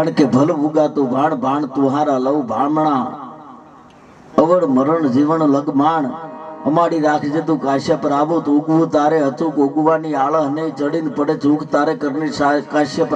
કારણ કે ભલ ઉગાતું ભાણ ભાણ તુહારા લવ ભામણા. અવળ મરણ જીવન લગમાણ. અમારી રાખજે તું કાશ્યપ રાબુત ઉગવું તારે અચૂક ઉગવાની આળહ નહીં ચડીને પડે ચૂક તારે કરની કાશ્યપ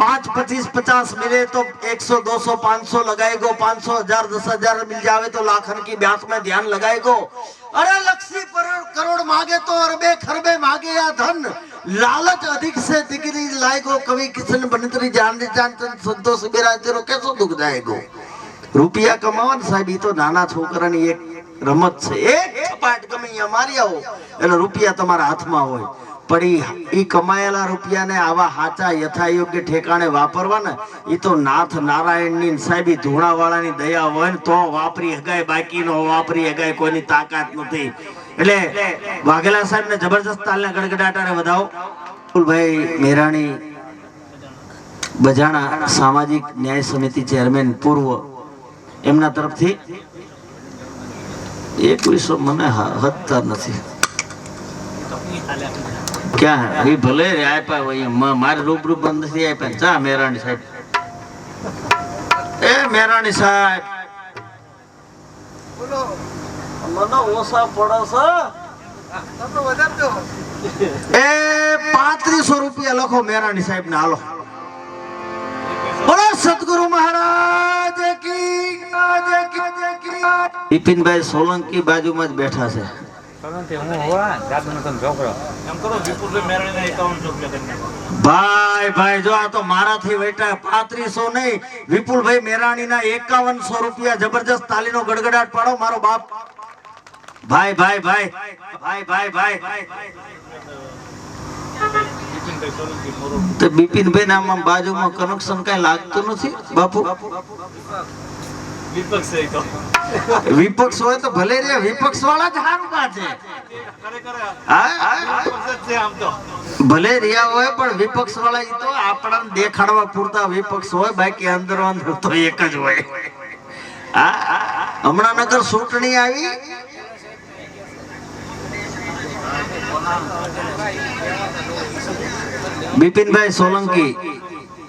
पाँच पच्चीस पचास मिले तो एक सौ, दो सौ, पाँच सौ लगाएगो, पाँच सौ, हज़ार, दस हज़ार मिल जावे तो लाखन की ब्यास में ध्यान लगाएगो। अरे लक्ष्मी करोड़ मांगे तो अरबे खरबे मांगे या धन। लालच अधिक से दिगरी लायको कवि किशन बनतरी जान जान, संतोष बिराज तेरो कैसो दुख जाएगो? રૂપિયા કમાવા સાહેબ એ તો નાના છોકરાની એક રમત છે. એક છપાટ ગમે અહીંયા મારી આવો. એટલે રૂપિયા તમારા હાથમાં હોય. પણ એ કમાયેલા રૂપિયાને આવા હાચા યથાયોગ્ય ઠેકાણે વાપરવા ને એ તો નાથ નારાયણની સાહેબી ધૂણાવાળાની દયા હોય ને તો વાપરી હગાય બાકી નો વાપરી હગાય, કોઈની તાકાત નથી. એટલે વાઘેલા સાહેબ ને જબરજસ્ત તાલને ગડગડાટાને વધાવો. ફૂલભાઈ મેરાણી બજાણા સામાજિક ન્યાય સમિતિ ચેરમેન પૂર્વ એમના તરફથી? એકવીસો મને હતતા નથી. ક્યાં એ ભલે આપ્યા હોય મારે રૂબરૂ બંધ નથી આપ્યા. ચા મેરાણી સાહેબ. એ મેરાણી સાહેબ. મને ઓછા પડે છે. એ પાંત્રીસો રૂપિયા લખો મેરાણી સાહેબ ને હાલો. બોલો સદગુરુ મહારાજ કી બિપિનભાઈ સોલંકી બાજુમાં જ બેઠા છે. સોલંકી હું હોવા? દાદુનો તને છોકરો ભાઈ ભાઈ જો આ તો મારાથી વેટા પાંત્રીસો નહીં. વિપુલભાઈ મેરાણીના એકાવનસો રૂપિયા જબરજસ્ત તાલીનો ગડગડાટ પાડો મારો બાપ. ભાઈ ભાઈ ભાઈ ભાઈ ભાઈ ભાઈ. તો બિપિનભાઈ ના બાજુમાં કનેક્શન કઈ લાગતું નથી બાપુ? વિપક્ષ હોય તો ભલે રે વિપક્ષ વાળા જ હારું હા? ભલે રહ્યા હોય પણ વિપક્ષ વાળા તો આપણાને દેખાડવા પૂરતા વિપક્ષ હોય બાકી અંદર અંદર તો એક જ હોય. હા, હમણાં નગર ચૂંટણી આવી. બિપિનભાઈ સોલંકી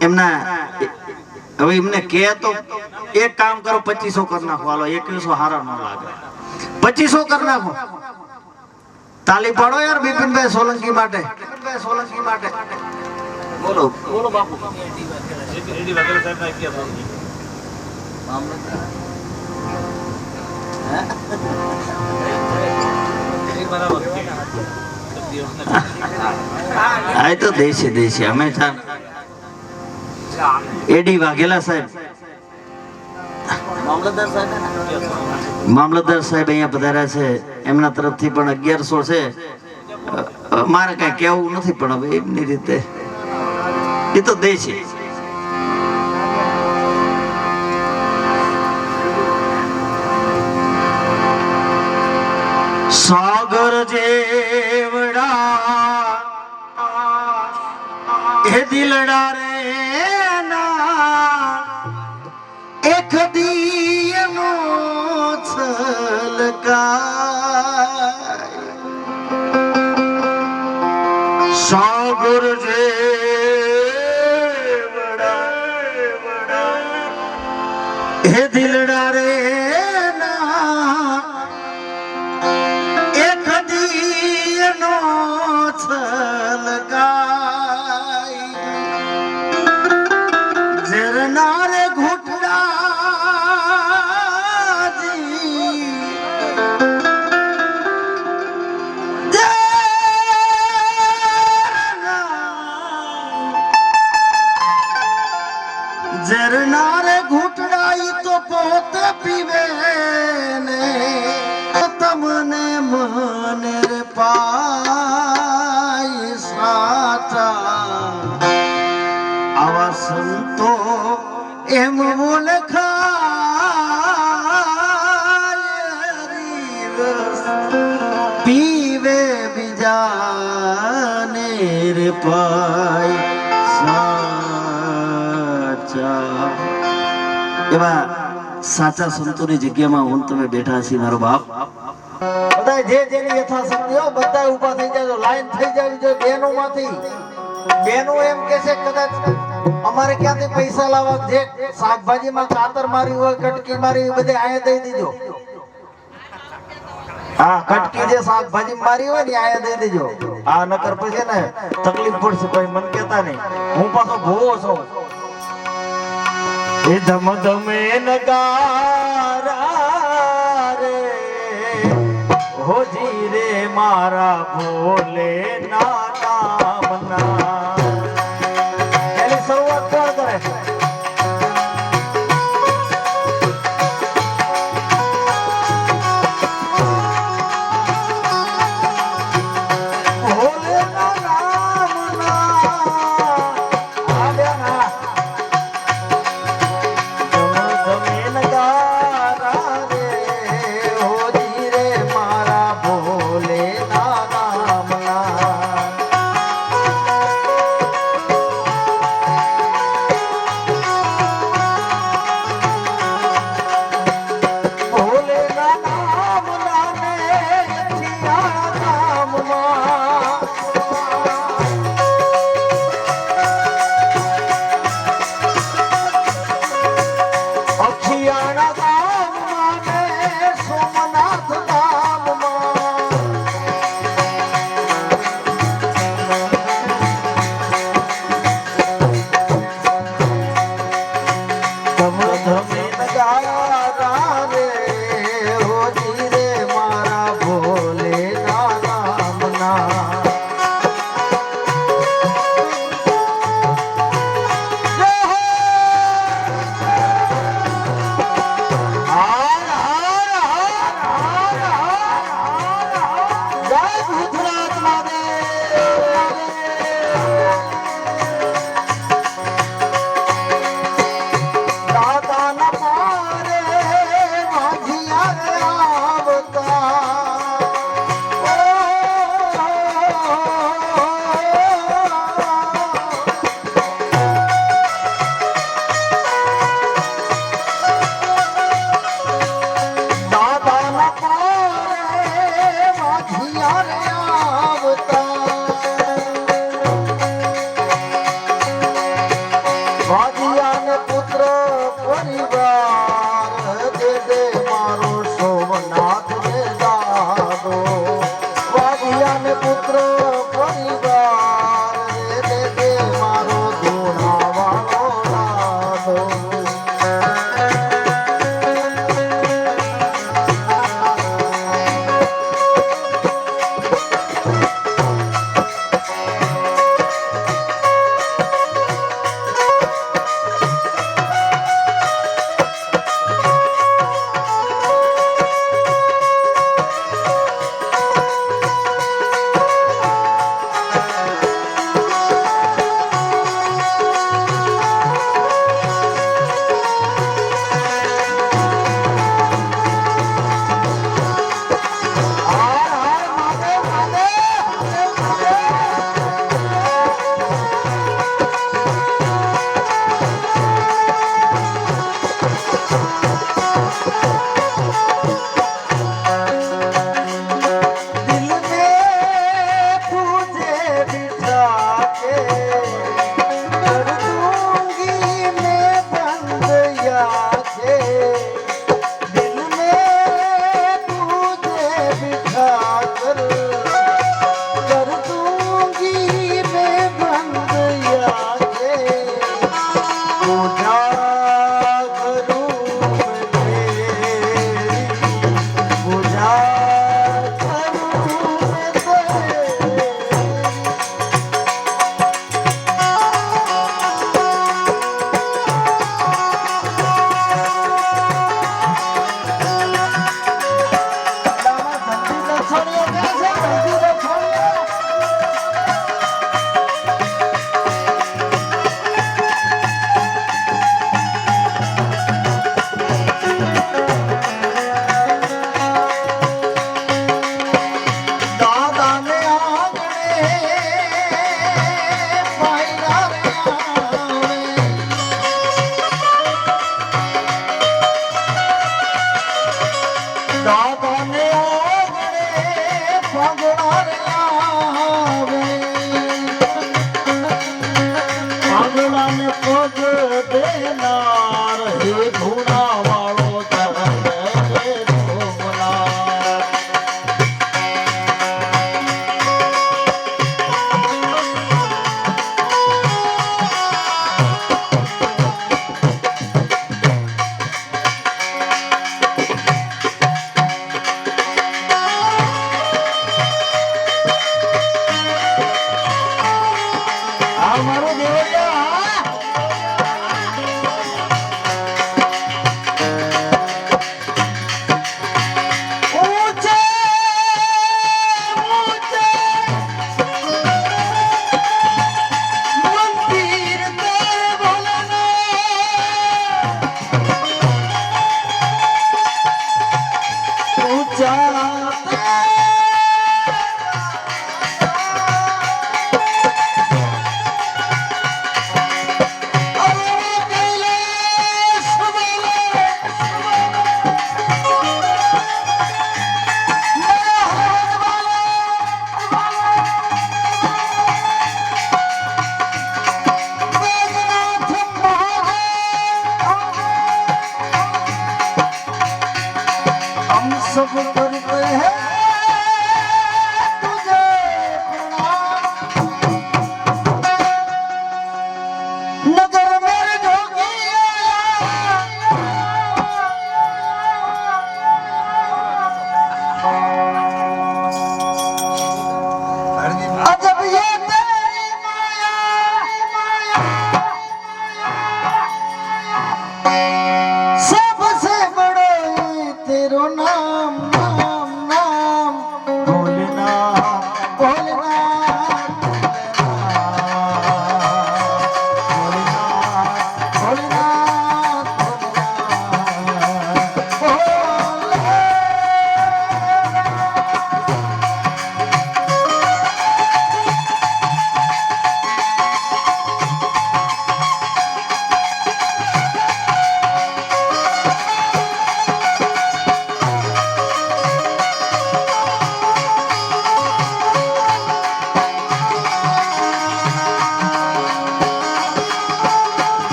એમના હવે એમને કે તો એક કામ કરો પચીસો કરી નાખો. હાલો એકવીસો હારા ન લાગે. પચીસો કરી નાખો. તાલી પાડો યાર બિપિનભાઈ સોલંકી માટે. સોલંકી માટે બોલો. બોલો બાપુ. એ તો દેશી દેશે. અમે ચાલ એડી વાઘેલા સાહેબ. મામલતદાર સાહેબ? અહીંયા પધાર્યા છે. એમના તરફથી પણ અગિયારસો છે. મારે કઈ કેવું નથી પણ હવે એમની રીતે. એ તો દેશી સાગર જેવડા એ દિલડા સાગર જેવડા પાય સાચા એવા સાચા જગ્યામાં હું તમે બેઠા છીએ, મારો બાપ. બધા જે જેની યથાશક્તિ હોય બધા ઊભા થઈ જાય લાઈન થઈ જાય જોઈએ બેનો માંથી બેનો એમ કે છે કદાચ અમારે ક્યાંથી પૈસા લાવવા, જે શાકભાજીમાં કાતર મારી હોય કટકી મારી બધે આયા દઈ દીજો. હા કટકી જે શાકભાજી મારી હોય ને આયા દઈ દેજો. આ નકર પછી ને તકલીફ પડશે કોઈ મન કેતા નહીં. હું પાછો ભૂવો છું. એ ધમ ધમે નગારા રે. હોજી રે મારા ભોલે ના એની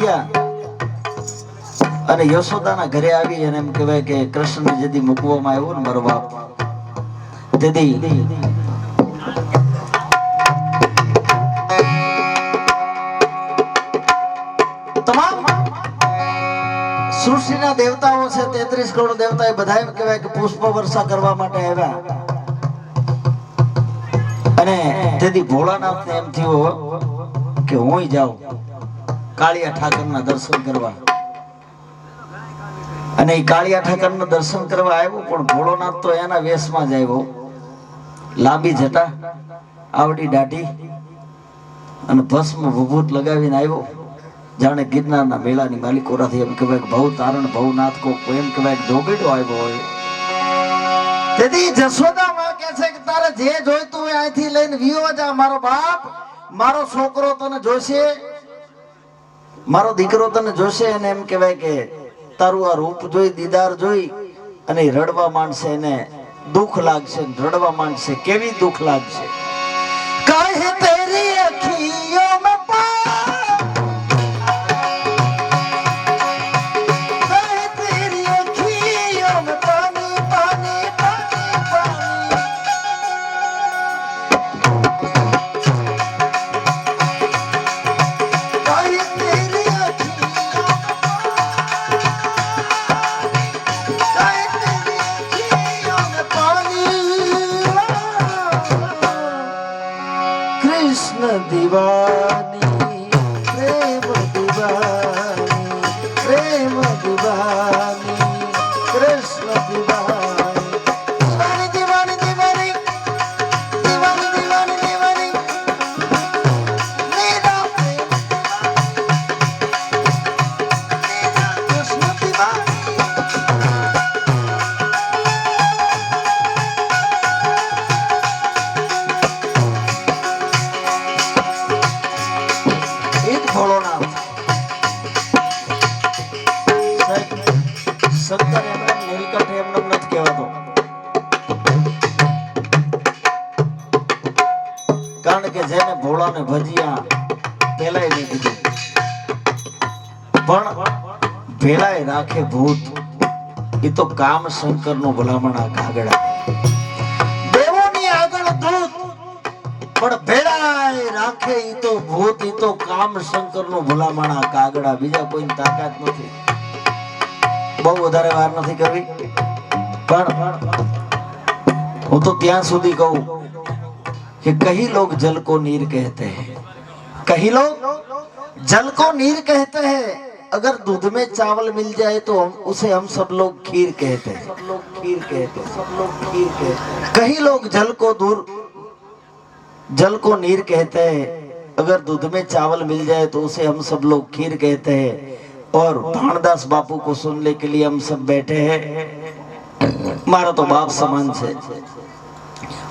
થયા અને યશોદાના ઘરે આવી અને એમ કહેવાય કે કૃષ્ણ જેથી મૂકવામાં આવ્યો ને મારો બાપ. તેથી સૃષ્ટિના દેવતાઓ છે, તેત્રીસ કરોડ દેવતા એ બધા એમ કહેવાય કે પુષ્પ વર્ષા કરવા માટે આવ્યા. અને તેથી ભોળાનાથને એમ થયું કે હું જાઉં. કાળિયા ઠાકરના દર્શન કરવા. અને એ કાળિયા ઠાકરના દર્શન કરવા આવ્યો, પણ ભોળોનાથ તો એના વેશમાં જ આવ્યો. લાંબી જટા, આવડી દાઢી અને ભસ્મ ભભૂત લગાવીને આવ્યો. જાણે ગિરનારના મેળાની માલિકોરાથી એમ કહેવાય ભવ તારણ ભવનાથ કો એમ કહેવાય કે આવ્યો હોય. તેથી જશોદા માં કહે છે કે તારે જે જોઈતું હોય અહીંથી લઈને વિયો જા, મારો બાપ, મારો છોકરો તને જોશે. મારો દીકરો તને જોશે અને એમ કહેવાય કે તારું આ રૂપ જોઈ, દીદાર જોઈ અને રડવા માંડશે એને દુઃખ લાગશે, રડવા માંડશે, કેવી દુઃખ લાગશે? કહે તેરી અખીઓ મે પા ભેળાય રાખે ભૂત એ તો કામ શંકર નો ભલામણા કાગડા દેવોની આગળ દૂત પણ ભેળાય રાખે ઈ તો ભૂત ઈ તો કામ શંકર નું ભલામણા કાગડા બીજા કોઈની તાકાત નથી બહુ વધારે વાર નથી કરવી પણ હું તો ત્યાં સુધી કહું કે કહી લોગ જલ કો નીર કહેતે हैं कहीं लोग जल को नीर कहते हैं अगर दूध में चावल मिल जाए तो हम उसे हम सब लोग खीर कहते हैं। सब लोग खीर कहते हैं सब लोग खीर कहते हैं कहीं लोग जल को दूर, जल को नीर कहते हैं। अगर दूध में चावल मिल जाए तो उसे हम सब लोग खीर कहते हैं। और भानदास बापू को सुनने के लिए हम सब बैठे हैं। मारा तो बाप समान से।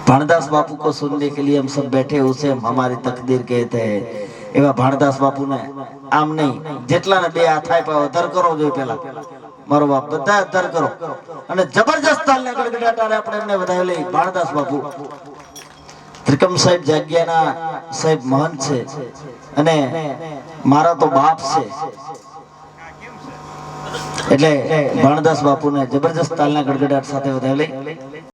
भानदास बापू को सुनने के लिए हम सब बैठे उसे हम हमारी तकदीर कहते हैं। એવા ભાણદાસ બાપુને આમ નહીં. જેટલાને બે હાથ આપ્યા હોય કરવો કરો જોઈએ પેલા. મારો બાપ, બધા ધર કરો. અને જબરજસ્ત આપણે એમને વધાવી લઈ ભાણદાસ બાપુ. ત્રિકમ સાહેબ જાગ્યાના, સાહેબ મહંત છે. અને મારા તો બાપ છે. એટલે ભાણદાસ બાપુને જબરજસ્ત તાલના ગડગડાટ સાથે વધાવી લઈ